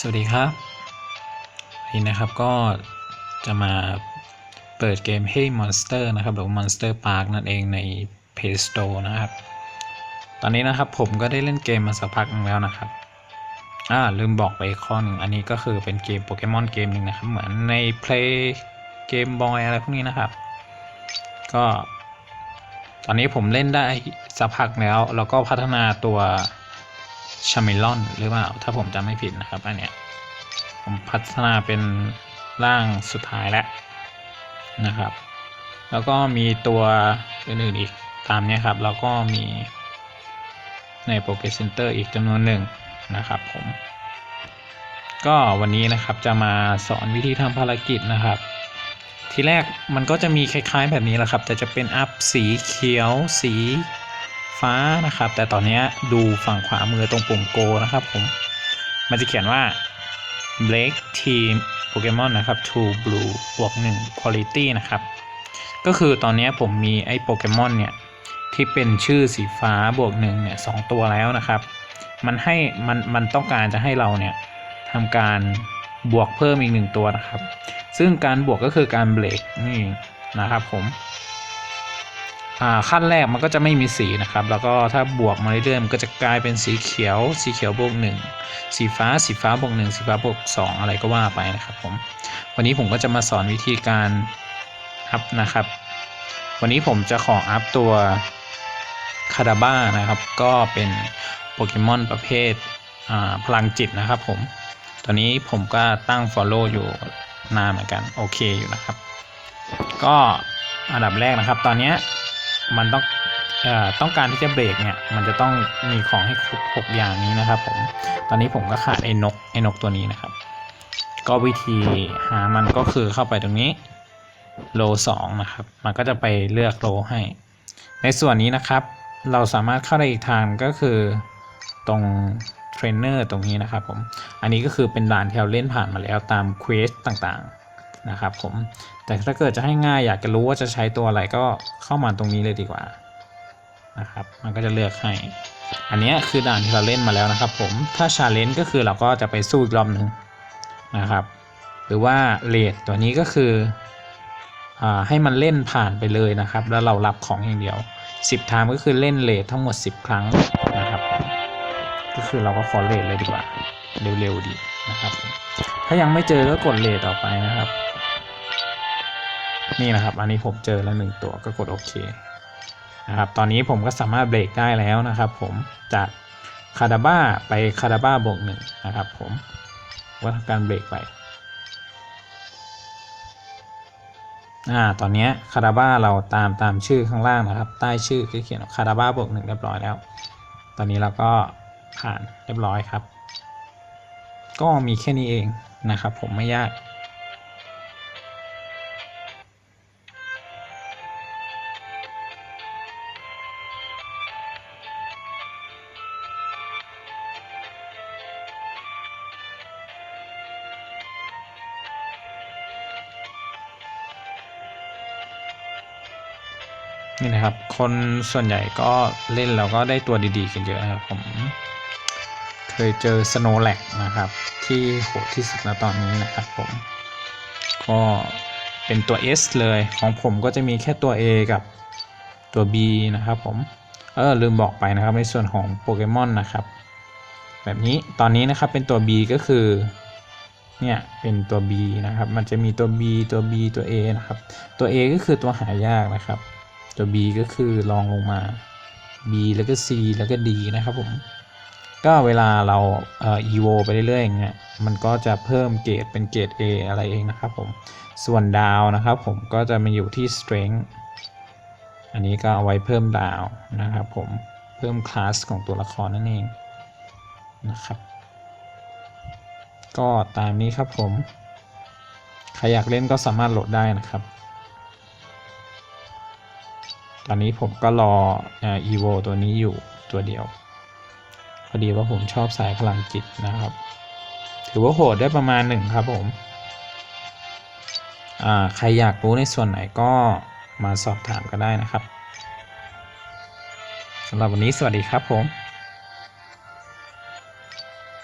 สวัสดีครับวันนี้นะครับก็จะมาเปิดเกม Hey Monster นะครับหรือ Monster Park นั่นเองใน Play Store นะครับ ตอนนี้นะครับผมก็ได้เล่นเกมมาสักพักนึงแล้วนะครับอ่าลืมบอกไปอีกข้อหนึ่งอันนี้ก็คือเป็นเกมโปเกมอนเกมหนึ่งนะครับ เหมือนใน Play Game Boy อะไรพวกนี้นะครับ ก็ ตอนนี้ผมเล่นได้สักพักแล้ว แล้วก็พัฒนาตัว ชาเมลอนหรือเปล่า ถ้าผมจำไม่ผิดนะครับอันเนี้ยผมพัฒนาเป็นร่างสุดท้ายแล้วนะครับ แล้วก็มีตัวอื่นๆอีกตามเนี้ยครับแล้วก็มีในโปรเกเซนเตอร์อีกจำนวนหนึ่งนะครับผม ก็วันนี้นะครับจะมาสอนวิธีทำภารกิจนะครับ ทีแรกมันก็จะมีคล้ายๆแบบนี้แหละครับ แต่จะเป็นอัพสีเขียวสี ฟ้านะครับ แต่ตอนนี้ดูฝั่งขวามือตรงปุ่มโกนะครับผม มันจะเขียนว่า break team Pokemon นะครับ to blue บวก1 quality นะครับ ก็คือตอนนี้ผมมีไอ้โปเกมอนเนี่ย ที่เป็นชื่อสีฟ้าบวกหนึ่งเนี่ยสองตัวแล้วนะครับ มันให้มันมันต้องการจะให้เราเนี่ยทำการบวกเพิ่มอีกหนึ่งตัวนะครับ ซึ่งการบวกก็คือการเบรกนี่นะครับผม ขั้นแรกมันก็จะไม่มีสีนะครับ แล้วก็ถ้าบวกมาเรื่อยๆมันก็จะกลายเป็นสีเขียว สีเขียวบวกหนึ่งสีฟ้าสีฟ้าบวกหนึ่งสีฟ้าบวกสองอะไรก็ว่าไปนะครับผมวันนี้ผมก็จะมาสอนวิธีการอัพนะครับ วันนี้ผมจะขออัพตัวคาดาบ้านะครับ ก็เป็นโปเกมอนประเภทพลังจิตนะครับผมตอนนี้ผมก็ตั้ง Follow อยู่นานเหมือนกัน โอเคอยู่นะครับ ก็อันดับแรกนะครับ ตอนเนี้ย มันต้องอต้องการที่จะเบรกเนี่ยมันจะต้องมีของให้ครบหกอย่างนี้นะครับผมตอนนี้ผมก็ขาดไอ้นกไอ้นกตัวนี้นะครับ ก็วิธีหามันก็คือเข้าไปตรงนี้โลสองนะครับ มันก็จะไปเลือกโลให้ ในส่วนนี้นะครับ เราสามารถเข้าได้อีกทางก็คือตรงเทรนเนอร์ตรงนี้นะครับผม อันนี้ก็คือเป็นด่านที่เราเล่นผ่านมาแล้วตามเควสต่างๆ นะครับผมแต่ถ้าเกิดจะให้ง่ายอยากจะรู้ว่าจะใช้ตัวอะไรก็เข้ามาตรงนี้เลยดีกว่านะครับมันก็จะเลือกให้ อันนี้คือด่านที่เราเล่นมาแล้วนะครับผมถ้าชาเลนจ์ก็คือเราก็จะไปสู้อีกรอบหนึ่งนะครับ หรือว่าเลดตัวนี้ก็คืออให้มันเล่นผ่านไปเลยนะครับ แล้วเรารับของอย่างเดียว 10ทามก็คือเล่นเลททั้งหมด 10 ครั้งนะครับ ก็คือเราก็ขอเลทเลยดีกว่า เร็วๆดีนะครับ ถ้ายังไม่เจอก็กดเลทต่อไปนะครับ นี่นะครับ อันนี้ผมเจอแล้วหนึ่งตัวก็กดโอเคนะครับ ตอนนี้ผมก็สามารถเบรกได้แล้วนะครับ ผมจากคาดาบ้าไปคาดาบ้าบวกหนึ่งนะครับ ผมว่าทำการเบรกไปอ่าตอนนี้คาราบ้าเราตามตามชื่อข้างล่างนะครับ ใต้ชื่อเขียนคาราบ้าบวกหนึ่งเรียบร้อยแล้ว ตอนนี้เราก็ผ่านเรียบร้อยครับ ก็มีแค่นี้เองนะครับ ผมไม่ยาก นี่นะครับ คนส่วนใหญ่ก็เล่นแล้วก็ได้ตัวดีๆ กันเยอะครับผม เคยเจอสโนแลกนะครับ ที่โหดที่สุดนะตอนนี้นะครับผม ก็เป็นตัว S เลยของผมก็จะมีแค่ตัว A กับตัว B นะครับผม เออลืมบอกไปนะครับในส่วนของโปเกมอนนะครับ แบบนี้ตอนนี้นะครับเป็นตัว B ก็คือเนี่ยเป็นตัว B นะครับ มันจะมีตัว B ตัว B ตัว A นะครับ ตัว A ก็คือตัวหายากนะครับ ตัว B ก็คือลองลงมา B แล้วก็ C แล้วก็ D นะครับผม ก็เวลาเราเอ่อ evo ไปเรื่อยๆอย่างเงี้ย มันก็จะเพิ่มเกรดเป็นเกรด A อะไรเองนะครับผม ส่วนดาวนะครับผมก็จะมาอยู่ที่ strength อันนี้ก็เอาไว้เพิ่มดาวนะครับผม เพิ่มคลาสของตัวละครนั่นเองนะครับ ก็ตามนี้ครับผม ใครอยากเล่นก็สามารถโหลดได้นะครับ ตอนนี้ผมก็รออีโวตัวนี้อยู่ตัวเดียว พอดีว่าผมชอบสายพลังจิตนะครับ ถือว่าโหดได้ประมาณหนึ่งครับผมใครอยากรู้ในส่วนไหนก็มาสอบถามก็ได้นะครับสำหรับวันนี้สวัสดีครับผม